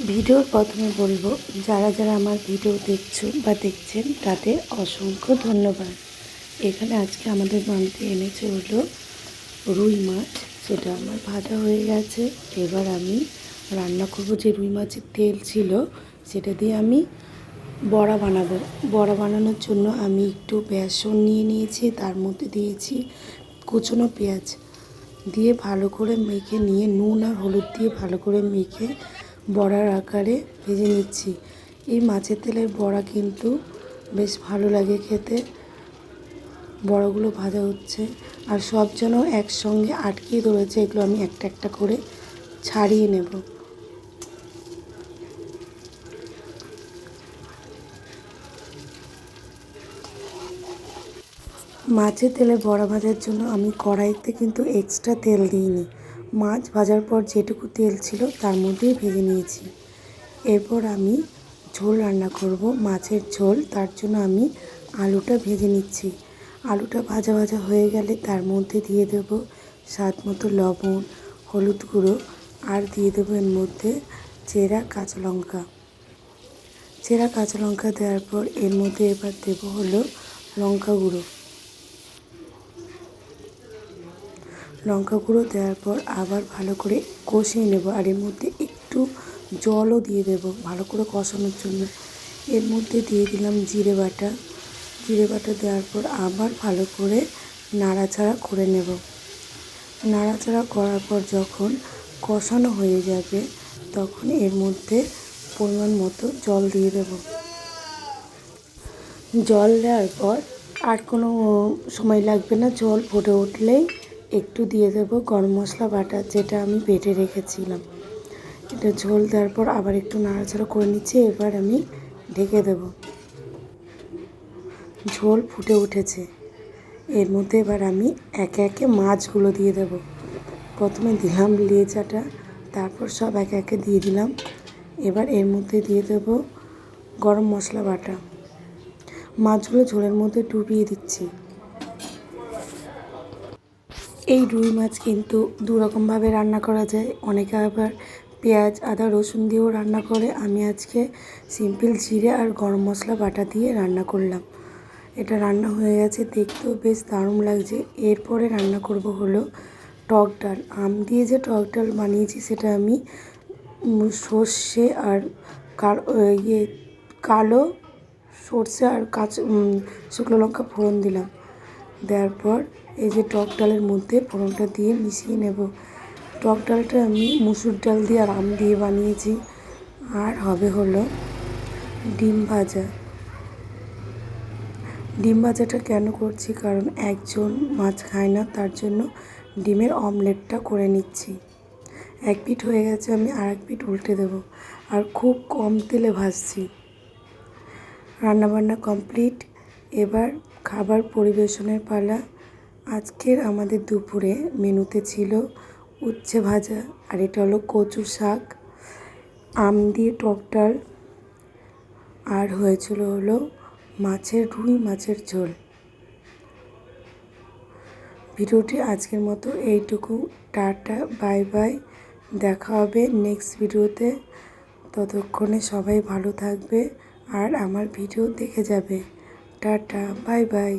ভিডিওর প্রথমে বলব, যারা যারা আমার ভিডিও দেখছ বা দেখছেন, তাদের অসংখ্য ধন্যবাদ। এখানে আজকে আমাদের বাড়িতে এনেছে হলো রুই মাছ। সেটা আমার ভাজা হয়ে গেছে। এবার আমি রান্না করব যে রুই মাছের তেল ছিল, সেটা দিয়ে আমি বড়া বানাবো। বড়া বানানোর জন্য আমি একটু বেসন নিয়ে নিয়েছি, তার মধ্যে দিয়েছি কুচনো পেঁয়াজ। দিয়ে ভালো করে মেখে, নিয়ে নুন আর হলুদ দিয়ে ভালো করে মেখে বড়ার আকারে ভেজে নিচ্ছি। এই মাছের তেলের বড়া কিন্তু বেশ ভালো লাগে খেতে। বড়াগুলো ভাজা হচ্ছে আর সব যেন একসঙ্গে আটকিয়ে ধরেছে, এগুলো আমি একটা একটা করে ছাড়িয়ে নেব। মাছের তেলে বড়া ভাজার জন্য আমি কড়াইতে কিন্তু এক্সট্রা তেল দিইনি। মাছ ভাজার পর যেটুকু তেল ছিল তার মধ্যেই ভেজে নিয়েছি। এরপর আমি ঝোল রান্না করব, মাছের ঝোল। তার জন্য আমি আলুটা ভেজে নিচ্ছি। আলুটা ভাজা ভাজা হয়ে গেলে তার মধ্যে দিয়ে দেব স্বাদ মতো লবণ, হলুদ গুঁড়ো, আর দিয়ে দেবো এর মধ্যে চেরা কাঁচা লঙ্কা। চেরা কাঁচা লঙ্কা দেওয়ার পর এর মধ্যে এবার দেবো হলো লঙ্কা গুঁড়ো। লঙ্কা গুঁড়ো দেওয়ার পর আবার ভালো করে কষিয়ে নেব আর এর মধ্যে একটু জলও দিয়ে দেবো ভালো করে কষানোর জন্য। এর মধ্যে দিয়ে দিলাম জিরে বাটা। জিরে বাটা দেওয়ার পর আবার ভালো করে নাড়াচাড়া করে নেব। নাড়াচাড়া করার পর যখন কষানো হয়ে যাবে তখন এর মধ্যে পরিমাণ মতো জল দিয়ে দেব। জল দেওয়ার পর আর কোনো সময় লাগবে না, জল ফুটে উঠলেই একটু দিয়ে দেবো গরম মশলা বাটা, যেটা আমি বেটে রেখেছিলাম। এটা ঝোল দেওয়ার পর আবার একটু নাড়াচাড়া করে নিচ্ছি, এবার আমি ঢেকে দেব। ঝোল ফুটে উঠেছে। এর মধ্যে এবার আমি একে একে মাছগুলো দিয়ে দেব। প্রথমে দিলাম লেজাটা তারপর সব একে একে দিয়ে দিলাম। এবার এর মধ্যে দিয়ে দেব গরম মশলা বাটা। মাছগুলো ঝোলের মধ্যে ডুবিয়ে দিচ্ছি। এই রুই মাছ কিন্তু দু রকমভাবে রান্না করা যায়। অনেকে আবার পেঁয়াজ, আদা, রসুন দিয়েও রান্না করে। আমি আজকে সিম্পল জিরে আর গরম মশলা বাটা দিয়ে রান্না করলাম। এটা রান্না হয়ে গেছে, দেখতেও বেশ দারুণ লাগছে। এরপরে রান্না করব হলো টক ডাল। আম দিয়ে যে টক ডাল বানিয়েছি সেটা আমি সর্ষে আর ইয়ে কালো সর্ষে আর কাঁচা শুকনো লঙ্কা ফোড়ন দিলাম। দেওয়ার পর এই যে টক ডালের মধ্যে ফোড়নটা দিয়ে মিশিয়ে নেব। টক ডালটা আমি মুসুর ডাল দিয়ে আর আম দিয়ে বানিয়েছি। আর হবে হলো ডিম ভাজা। ডিম ভাজাটা কেন করছি? কারণ একজন মাছ খায় না, তার জন্য ডিমের অমলেটটা করে নিচ্ছি। এক পিঠ হয়ে গেছে, আমি আর এক পিঠ উল্টে দেবো। আর খুব কম তেলে ভাজছি। রান্নাবান্না কমপ্লিট। এবার খাবার পরিবেশনের পালা। আজকের আমাদের দুপুরে মেনুতে ছিল উচ্ছে ভাজা, আর এটা হলো কচু শাক, আম দিয়ে টক আর হয়েছিল হলো মাছের রুই মাছের ঝোল। ভিডিওটি আজকের মতো এইটুকু। টাটা, বাই বাই। দেখা হবে নেক্সট ভিডিওতে। ততক্ষণে সবাই ভালো থাকবে আর আমার ভিডিও দেখে যাবে। Tata, bye bye.